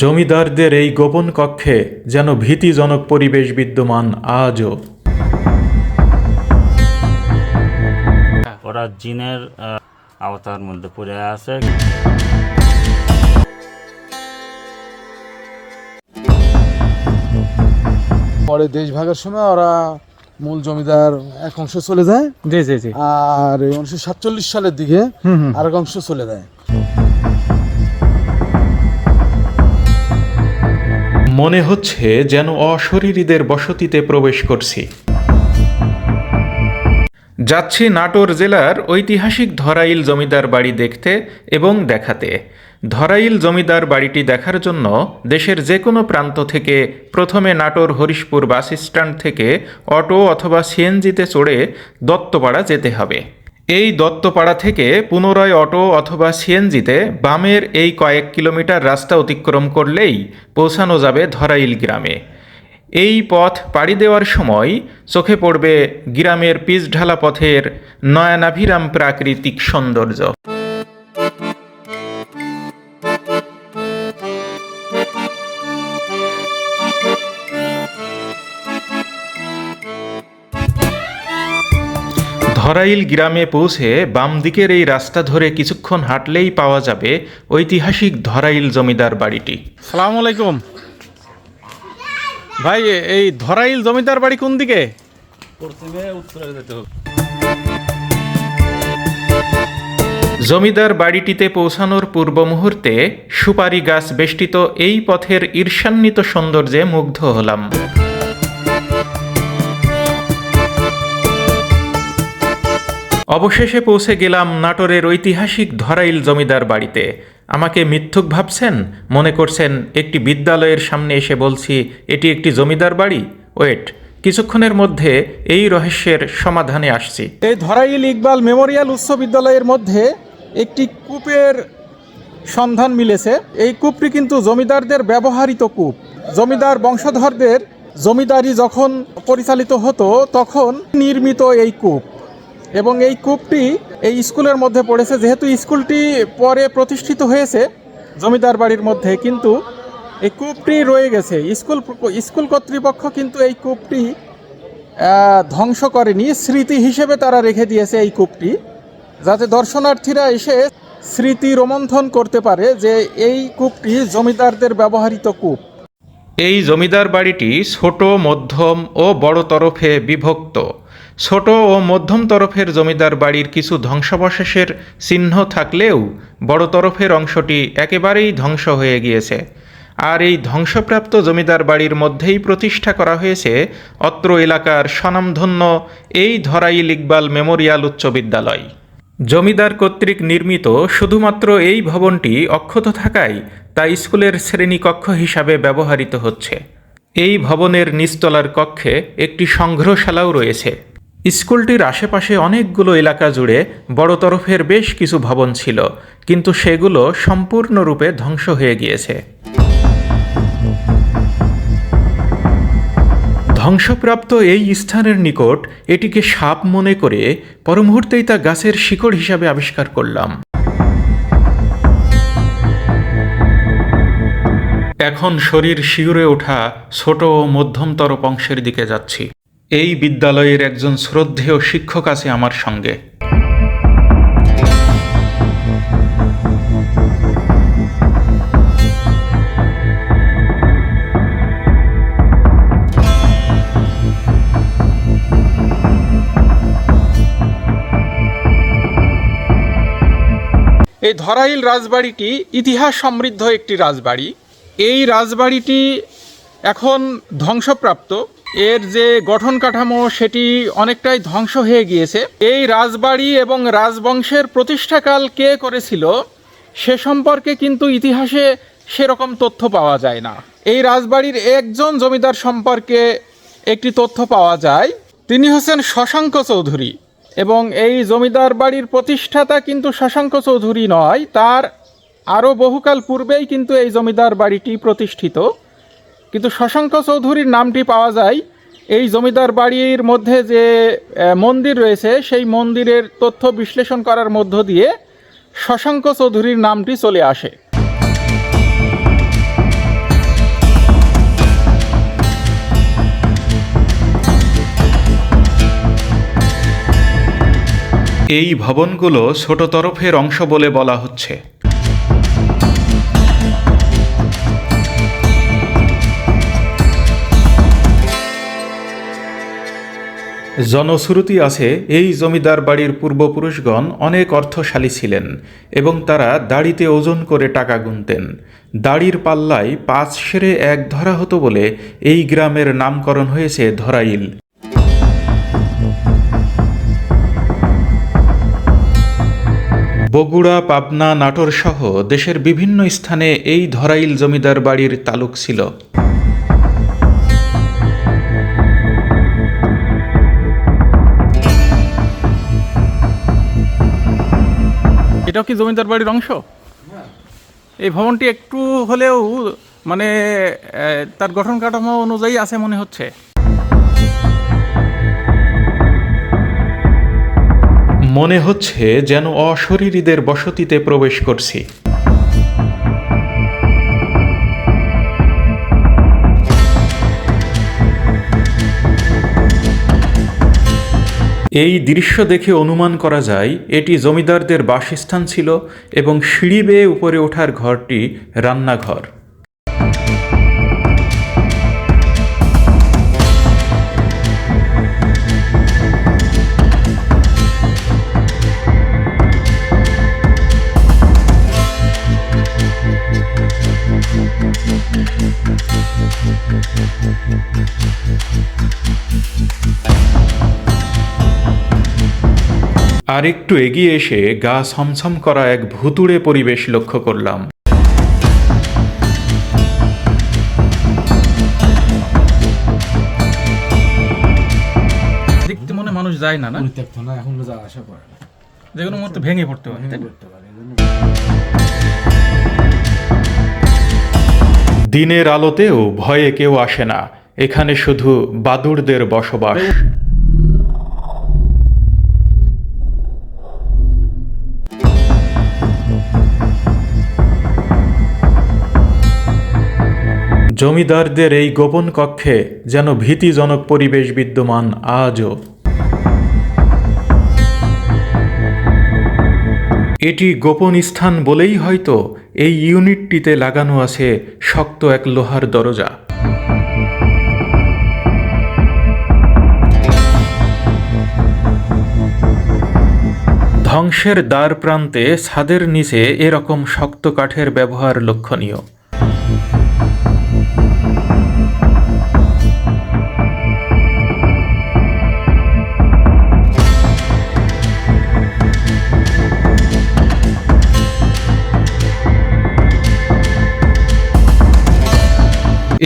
জমিদারদের এই গোপন কক্ষে যেন ভীতিজনক পরিবেশ বিদ্যমান আজও। ওরা জিনের আওতার মধ্যে পড়ে আছে। পরে দেশ ভাগের সময় ওরা মূল জমিদার এক অংশ চলে যায় জি জি জি। আর উনিশশো সাতচল্লিশ সালের দিকে আরেক অংশ চলে যায়। মনে হচ্ছে যেন অশরীরীদের বসতিতে প্রবেশ করছি। যাচ্ছি নাটোর জেলার ঐতিহাসিক ধরাইল জমিদার বাড়ি দেখতে এবং দেখাতে। ধরাইল জমিদার বাড়িটি দেখার জন্য দেশের যে কোনো প্রান্ত থেকে প্রথমে নাটোর হরিশপুর বাস স্ট্যান্ড থেকে অটো অথবা সিএনজিতে চড়ে দত্তপাড়া যেতে হবে। এই দত্তপাড়া থেকে পুনরায় অটো অথবা সিএনজিতে বামের এই কয়েক কিলোমিটার রাস্তা অতিক্রম করলেই পৌঁছানো যাবে ধরাইল গ্রামে। এই পথ পাড়ি দেওয়ার সময় চোখে পড়বে গ্রামের পিচঢালা পথের নয়ানাভিরাম প্রাকৃতিক সৌন্দর্য। ধরাইল গ্রামে পৌঁছে বাম দিকের এই রাস্তা ধরে কিছুক্ষণ হাঁটলেই পাওয়া যাবে ঐতিহাসিক ধরাইল জমিদার বাড়িটি। সালাম আলাইকুম। ভাই এই ধরাইল জমিদার বাড়ি কোন দিকে? জমিদার বাড়িটিতে পৌঁছানোর পূর্ব মুহূর্তে সুপারি গাছ বেষ্টিত এই পথের ঈর্ষান্বিত সৌন্দর্যে মুগ্ধ হলাম। অবশেষে পৌঁছে গেলাম নাটোরের ঐতিহাসিক ধরাইল জমিদার বাড়িতে। আমাকে মিথ্যুক ভাবছেন, মনে করছেন, একটি বিদ্যালয়ের সামনে এসে বলছি, এটি একটি জমিদার বাড়ি? ওয়েট, কিছুক্ষণের মধ্যে এই রহস্যের সমাধানে আসছি। এই ধরাইল ইকবাল মেমোরিয়াল উচ্চ বিদ্যালয়ের মধ্যে একটি কূপের সন্ধান মিলেছে। এই কূপটি কিন্তু জমিদারদের ব্যবহৃত কূপ। জমিদার বংশধরদের জমিদারি যখন পরিচালিত হতো, তখন নির্মিত এই কূপ। এবং এই কূপটি এই স্কুলের মধ্যে পড়েছে। যেহেতু স্কুলটি পরে প্রতিষ্ঠিত হয়েছে জমিদার বাড়ির মধ্যে, কিন্তু এই কূপটি রয়ে গেছে। স্কুল স্কুল কর্তৃপক্ষ কিন্তু এই কূপটি ধ্বংস করেনি। স্মৃতি হিসেবে তারা রেখে দিয়েছে এই কূপটি, যাতে দর্শনার্থীরা এসে স্মৃতি রোমন্থন করতে পারে যে এই কূপটি জমিদারদের ব্যবহৃত কূপ। এই জমিদার বাড়িটি ছোট, মধ্যম ও বড় তরফে বিভক্ত। ছোট ও মধ্যম তরফের জমিদার বাড়ির কিছু ধ্বংসাবশেষের চিহ্ন থাকলেও বড় তরফের অংশটি একেবারেই ধ্বংস হয়ে গিয়েছে। আর এই ধ্বংসপ্রাপ্ত জমিদার বাড়ির মধ্যেই প্রতিষ্ঠা করা হয়েছে অত্র এলাকার স্বনামধন্য এই ধরাইল ইকবাল মেমোরিয়াল উচ্চ বিদ্যালয়। জমিদার কর্তৃক নির্মিত শুধুমাত্র এই ভবনটি অক্ষত থাকায় তা স্কুলের শ্রেণীকক্ষ হিসাবে ব্যবহৃত হচ্ছে। এই ভবনের নিচতলার কক্ষে একটি সংগ্রহশালাও রয়েছে। স্কুলটির আশেপাশে অনেকগুলো এলাকা জুড়ে বড় তরফের বেশ কিছু ভবন ছিল, কিন্তু সেগুলো সম্পূর্ণরূপে ধ্বংস হয়ে গিয়েছে। ধ্বংসপ্রাপ্ত এই স্থানের নিকট এটিকে সাপ মনে করে পরমুহূর্তেই তা গাছের শিকড় হিসাবে আবিষ্কার করলাম। এখন শরীর শিউরে ওঠা ছোট ও মধ্যমতর অংশের দিকে যাচ্ছি। এই বিদ্যালয়ের একজন শ্রদ্ধেয় শিক্ষক আছে আমার সঙ্গে। এই ধরাইল রাজবাড়িটি ইতিহাস সমৃদ্ধ একটি রাজবাড়ি। এই রাজবাড়িটি এখন ধ্বংসপ্রাপ্ত। এর যে গঠন কাঠামো, সেটি অনেকটাই ধ্বংস হয়ে গিয়েছে। এই রাজবাড়ি এবং রাজবংশের প্রতিষ্ঠাকাল কে করেছিল, সে সম্পর্কে কিন্তু ইতিহাসে সেরকম তথ্য পাওয়া যায় না। এই রাজবাড়ির একজন জমিদার সম্পর্কে একটি তথ্য পাওয়া যায়। তিনি হচ্ছেন শশাঙ্ক চৌধুরী এবং এই জমিদার বাড়ির প্রতিষ্ঠাতা কিন্তু শশাঙ্ক চৌধুরী নয়, তার আরও বহুকাল পূর্বেই কিন্তু এই জমিদার বাড়িটি প্রতিষ্ঠিত। কিন্তু শশাঙ্ক চৌধুরীর নামটি পাওয়া যায় এই জমিদার বাড়ির মধ্যে যে মন্দির রয়েছে, সেই মন্দিরের তথ্য বিশ্লেষণ করার মধ্য দিয়ে শশাঙ্ক চৌধুরীর নামটি চলে আসে। এই ভবনগুলো ছোট তরফের অংশ বলে বলা হচ্ছে। জনশ্রুতি আছে, এই জমিদার বাড়ির পূর্বপুরুষগণ অনেক অর্থশালী ছিলেন এবং তারা দাড়িতে ওজন করে টাকা গুনতেন। দাড়ির পাল্লায় পাঁচ সেরে এক ধরা হতো বলে এই গ্রামের নামকরণ হয়েছে ধরাইল। বগুড়া, পাবনা নাটোর সহ দেশের বিভিন্ন স্থানে এই ধরাইল জমিদার বাড়ির তালুক ছিল। এটাও কি জমিদার বাড়ির অংশ? এই ভবনটি একটু হলেও মানে তার গঠন কাঠামো অনুযায়ী আছে মনে হচ্ছে। মনে হচ্ছে যেন অশরীরীদের বসতিতে প্রবেশ করছি। এই দৃশ্য দেখে অনুমান করা যায়, এটি জমিদারদের বাসস্থান ছিল এবং সিঁড়ি বেয়ে উপরে ওঠার ঘরটি রান্নাঘর। আর একটু এগিয়ে এসে গা ছমছম করা এক ভুতুড়ে পরিবেশ লক্ষ্য করলাম। দেখতে মনে মানুষ যায় না না? পরিত্যক্ত না এখন যা আশা করে না। যে কোনো মুহূর্তে ভেঙে পড়তে পারে। দিনের আলোতেও ভয়ে কেউ আসে না এখানে শুধু বাদুড়দের বসবাস। জমিদারদের এই গোপন কক্ষে যেন ভীতিজনক পরিবেশ বিদ্যমান আজও। এটি গোপন স্থান বলেই হয়তো এই ইউনিটটিতে লাগানো আছে শক্ত এক লোহার দরজা। ধ্বংসের দ্বার প্রান্তে ছাদের নিচে এরকম শক্ত কাঠের ব্যবহার লক্ষণীয়।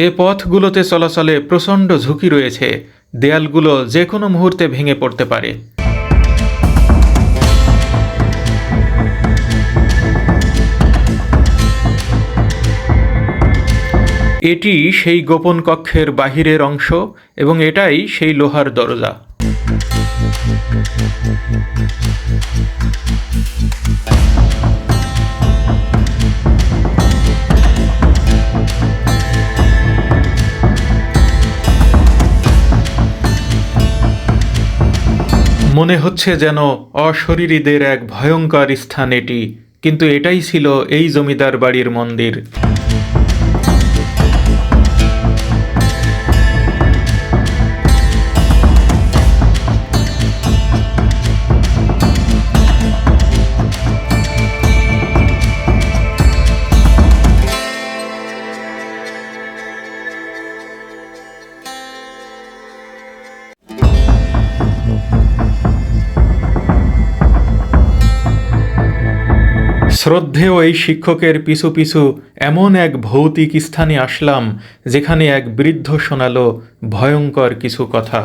এ পথগুলোতে চলাচলে প্রচণ্ড ঝুঁকি রয়েছে। দেয়ালগুলো যে কোনো মুহূর্তে ভেঙে পড়তে পারে। এটি সেই গোপন কক্ষের বাহিরের অংশ এবং এটাই সেই লোহার দরজা। মনে হচ্ছে যেন অশরীরীদের এক ভয়ঙ্কর স্থান এটি, কিন্তু এটাই ছিল এই জমিদার বাড়ির মন্দির। শ্রদ্ধেয় এই শিক্ষকের পিছু পিছু এমন এক ভৌতিক স্থানে আসলাম যেখানে এক বৃদ্ধ শোনালো ভয়ঙ্কর কিছু কথা।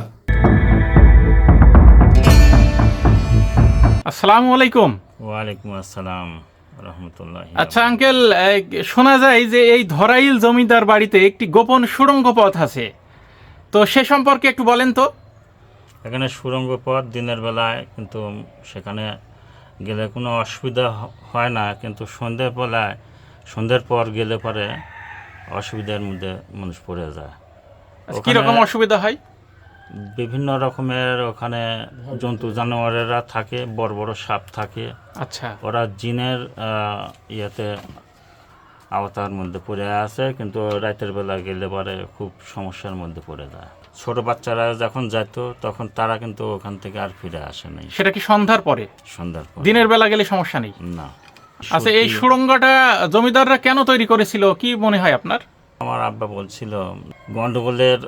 আসসালামু আলাইকুম। ওয়ালাইকুম আসসালাম রহমতুল্লাহ। আচ্ছা আঙ্কেল শোনা যায় যে এই ধরাইল জমিদার বাড়িতে একটি গোপন সুড়ঙ্গ পথ আছে। তো সে সম্পর্কে একটু বলেন তো। এখানে সুরঙ্গ পথ দিনের বেলায় কিন্তু সেখানে গেলে কোনো অসুবিধা হয় না কিন্তু সন্ধ্যের বেলায় সন্ধ্যের পর গেলে পরে অসুবিধার মধ্যে মানুষ পড়ে যায়। কি রকম অসুবিধা হয়? বিভিন্ন রকমের ওখানে জন্তু জানোয়ারেরা থাকে বড় বড় সাপ থাকে। আচ্ছা। ওরা জিনের ইয়েতে আওতার মধ্যে পড়ে আছে কিন্তু রাতের বেলা গেলে পরে খুব সমস্যার মধ্যে পড়ে যায়। ছোট বাচ্চারা যখন যেত তখন তারা কিন্তু ওখান থেকে আর ফিরে আসে নাই। সেটা কি সন্ধ্যার পরে? সন্ধ্যার পর। দিনের বেলা গেলে সমস্যা নেই? না। আচ্ছা এই সুড়ঙ্গটা জমিদাররা কেন তৈরি করেছিল কি মনে হয় আপনার? আমার আব্বা বলছিল গন্ডগোলের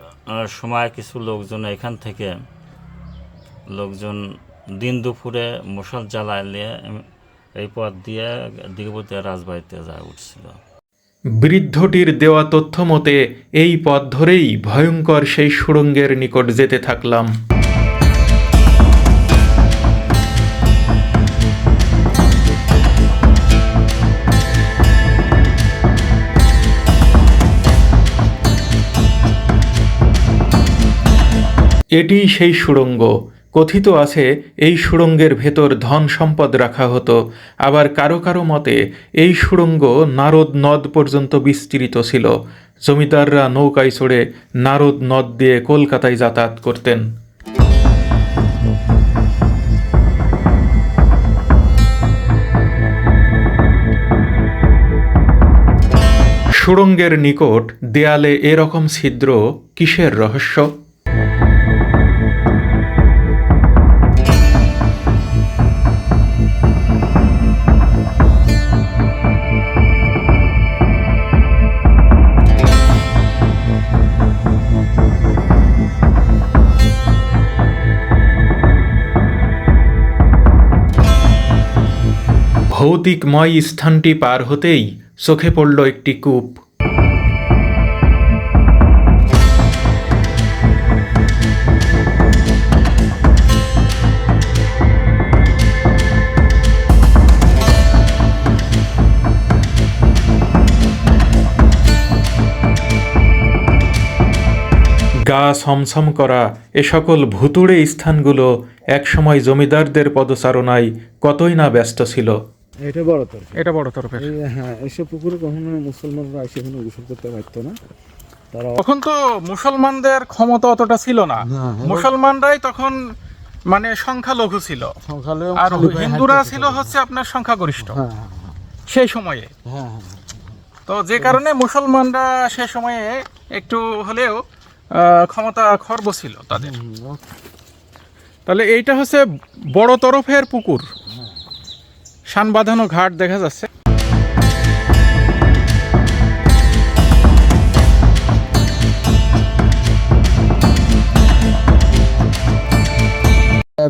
সময় কিছু লোকজন এখান থেকে লোকজন দিন দুপুরে মশাল জ্বালাইলে এই পথ দিয়ে দিগবতী রাজবাড়িতে যায় উঠছিল। বৃদ্ধটির দেওয়া তথ্য মতে এই পথ ধরেই ভয়ঙ্কর সেই সুড়ঙ্গের নিকট যেতে থাকলাম। এটিই সেই সুড়ঙ্গ। কথিত আছে, এই সুড়ঙ্গের ভেতর ধন সম্পদ রাখা হতো, আবার কারও কারও মতে এই সুড়ঙ্গ নারদ নদ পর্যন্ত বিস্তৃত ছিল। জমিদাররা নৌকায় চড়ে নারদ নদ দিয়ে কলকাতায় যাতায়াত করতেন। সুড়ঙ্গের নিকট দেয়ালে এরকম ছিদ্র কিসের রহস্য? ভৌতিকময় স্থানটি পার হতেই চোখে পড়ল একটি কূপ। গা ছমছম করা এ সকল ভুতুড়ে স্থানগুলো একসময় জমিদারদের পদচারণায় কতই না ব্যস্ত ছিল। এটা বড় তো এটা বড় তরফের। হ্যাঁ এসব পুকুরে কখনো মুসলমানরা এসে এখানে গোসল করতে পারতো না। তারা তখন তো মুসলমানদের ক্ষমতা অতটা ছিল না। হ্যাঁ, হ্যাঁ। মুসলমানরাই তখন মানে সংখ্যালঘু ছিল। আর হিন্দুরা ছিল হচ্ছে আপনার সংখ্যাগরিষ্ঠ। হ্যাঁ হ্যাঁ সেই সময়ে। হ্যাঁ হ্যাঁ তো যে কারণে মুসলমানরা সে সময়ে একটু হলেও ক্ষমতা খর্ব ছিল তাদের। তাহলে এইটা হচ্ছে বড় তরফের পুকুর। শান বাঁধানো ঘাট দেখা যাচ্ছে।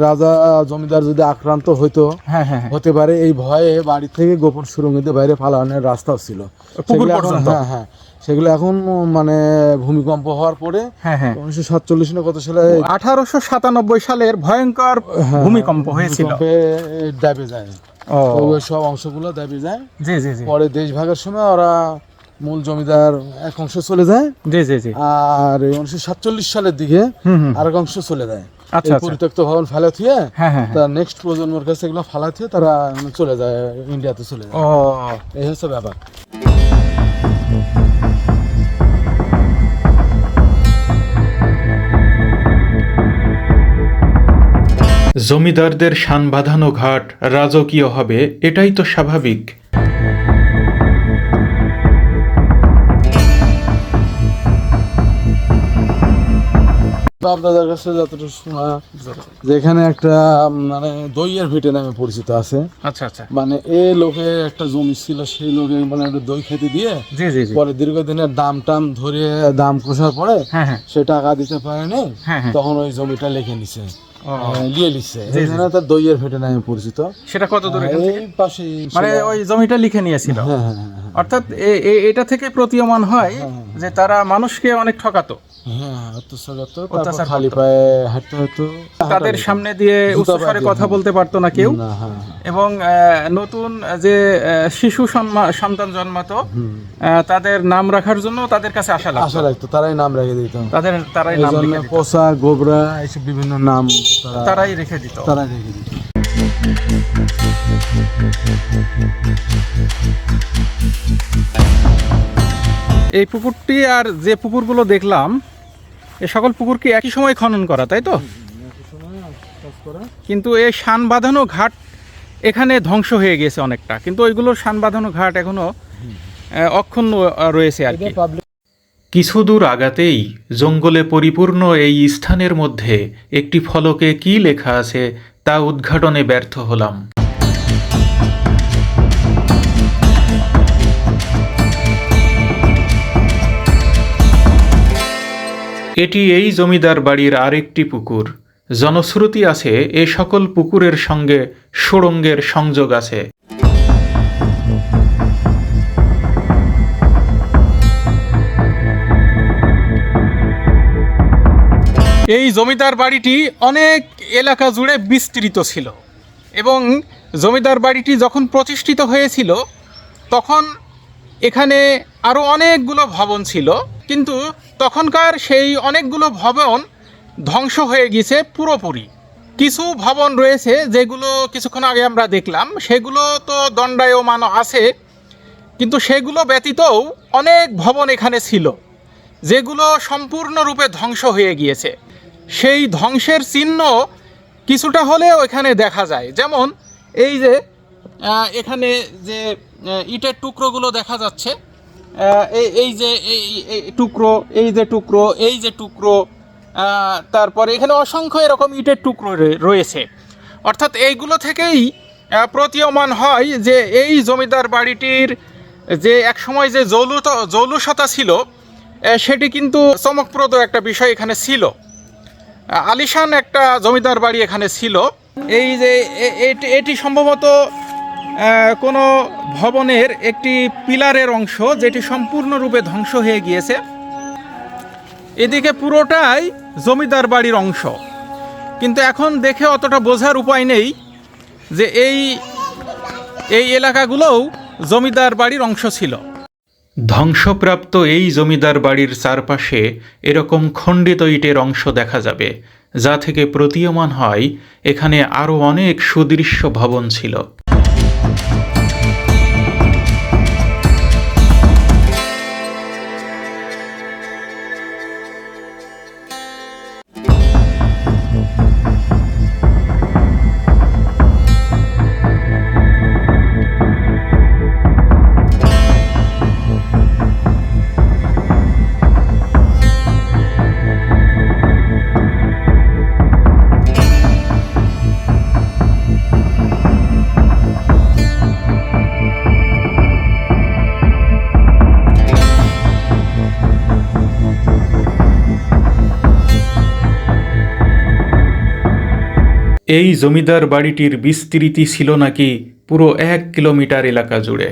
রাজা জমিদার যদি আক্রান্ত হইতো হ্যাঁ হ্যাঁ হতে পারে এই ভয়ে বাড়ি থেকে গোপন সুরঙ্গিতে বাইরে ফালানোর রাস্তাও ছিল। সেগুলো এখন- হ্যাঁ হ্যাঁ। সেগুলো এখন মানে ভূমিকম্প হওয়ার পরে হ্যাঁ হ্যাঁ। উনিশশো সাতচল্লিশ না কত সালে আঠারোশো সাতানব্বই সালের ভয়ঙ্কর হ্যাঁ, ভূমিকম্প হয়েছিল। ভূমিকম্পে যায়। ওই সব অংশগুলো দাবে যায়? জি জি জি। পরে দেশ ভাগের সময় ওরা মূল জমিদার এক অংশ চলে যায় জি জি জি। আর উনিশশো সাতচল্লিশ সালের দিকে আরেক অংশ চলে যায়। আচ্ছা আচ্ছা। পরিত্যক্ত ভবন ফেলা থুয়ে। তার নেক্সট প্রজন্মের কাছে এগুলো ফেলা থুয়ে তারা চলে যায় ইন্ডিয়াতে চলে যায়। ও। এই হচ্ছে ব্যাপার। জমিদারদের শান বাঁধানো ঘাট রাজকীয় হবে এটাই তো স্বাভাবিক। আপনাদের কাছে যতটুকু শোনা যেখানে একটা মানে দইয়ের ভিটে নামে পরিচিত আছে। আচ্ছা আচ্ছা। মানে এ লোকে একটা জমি ছিল সেই লোকে মানে একটা দই খেতে দিয়ে জি জি জি। পরে দীর্ঘদিনের দাম টাম ধরে দাম কষার পরে হ্যাঁ হ্যাঁ। সে টাকা দিতে পারেনি হ্যাঁ। তখন ওই জমিটা লিখে নিছে। নিচ্ছে তার দইয়ের ফেটে নামে পরিচিত। সেটা কত দূরে এই পাশে মানে ওই জমিটা লিখে নিয়েছিল? হ্যাঁ হ্যাঁ হ্যাঁ। অর্থাৎ এটা থেকে প্রতীয়মান হয় যে তারা মানুষকে অনেক ঠকাতো হ্যাঁ তাদের সামনে দিয়ে উচ্চস্বরে কথা বলতে পারতো না কেউ। হ্যাঁ হ্যাঁ। এবং নতুন যে শিশু সন্তান জন্মাতো তাদের নাম রাখার জন্য তাদের কাছে আসা লাগতো। আশা রাখতো তারাই নাম রেখে দিত। তাদের তারাই নাম লিখে পোষা গোবরা এইসব বিভিন্ন নাম তারাই রেখে দিত। তারাই রেখে দিত। এই পুকুরটি আর যে পুকুরগুলো দেখলাম এ সকল পুকুর কি একই সময় খনন করা তাই তো? কিন্তু এই শান বাঁধানো ঘাট এখানে ধ্বংস হয়ে গেছে অনেকটা। কিন্তু ওইগুলোর শান বাঁধানো ঘাট এখনও আহ, অক্ষুণ্ণ রয়েছে আর কি। কিছু দূর আগাতেই জঙ্গলে পরিপূর্ণ এই স্থানের মধ্যে একটি ফলকে কি লেখা আছে তা উদ্ঘাটনে ব্যর্থ হলাম। এটি এই জমিদার বাড়ির আরেকটি পুকুর। জনশ্রুতি আছে, এ সকল পুকুরের সঙ্গে সুড়ঙ্গের সংযোগ আছে। এই জমিদার বাড়িটি অনেক এলাকা জুড়ে বিস্তৃত ছিল এবং জমিদার বাড়িটি যখন প্রতিষ্ঠিত হয়েছিল, তখন এখানে আরও অনেকগুলো ভবন ছিল। কিন্তু তখনকার সেই অনেকগুলো ভবন ধ্বংস হয়ে গেছে পুরোপুরি। কিছু ভবন রয়েছে যেগুলো কিছুক্ষণ আগে আমরা দেখলাম। সেগুলো তো দণ্ডায়মান আছে, কিন্তু সেগুলো ব্যতীতও অনেক ভবন এখানে ছিল, যেগুলো সম্পূর্ণরূপে ধ্বংস হয়ে গিয়েছে। সেই ধ্বংসের চিহ্ন কিছুটা হলেও এখানে দেখা যায়। যেমন এই যে এখানে যে ইটের টুকরোগুলো দেখা যাচ্ছে এই- যে এই টুকরো, এই যে টুকরো, এই যে টুকরো তারপরে এখানে অসংখ্য এরকম ইটের টুকরো রয়ে- রয়েছে। অর্থাৎ এইগুলো থেকেই প্রতীয়মান হয় যে এই জমিদার বাড়িটির যে একসময় যে জৌলুত জৌলুসতা ছিল সেটি কিন্তু চমকপ্রদ একটা বিষয় এখানে ছিল। আলিশান একটা জমিদার বাড়ি এখানে ছিল। এই যে এটি- সম্ভবত কোনো ভবনের একটি পিলারের অংশ যেটি সম্পূর্ণরূপে ধ্বংস হয়ে গিয়েছে। এদিকে পুরোটাই জমিদার বাড়ির অংশ। কিন্তু এখন দেখে অতটা বোঝার উপায় নেই যে এই এই এলাকাগুলোও জমিদার বাড়ির অংশ ছিল। ধ্বংসপ্রাপ্ত এই জমিদার বাড়ির চারপাশে এরকম খণ্ডিত ইটের অংশ দেখা যাবে, যা থেকে প্রতীয়মান হয়। এখানে আরও অনেক সুদৃশ্য ভবন ছিল। এই জমিদার বাড়িটির বিস্তৃতি ছিল নাকি পুরো এক কিলোমিটার এলাকা জুড়ে?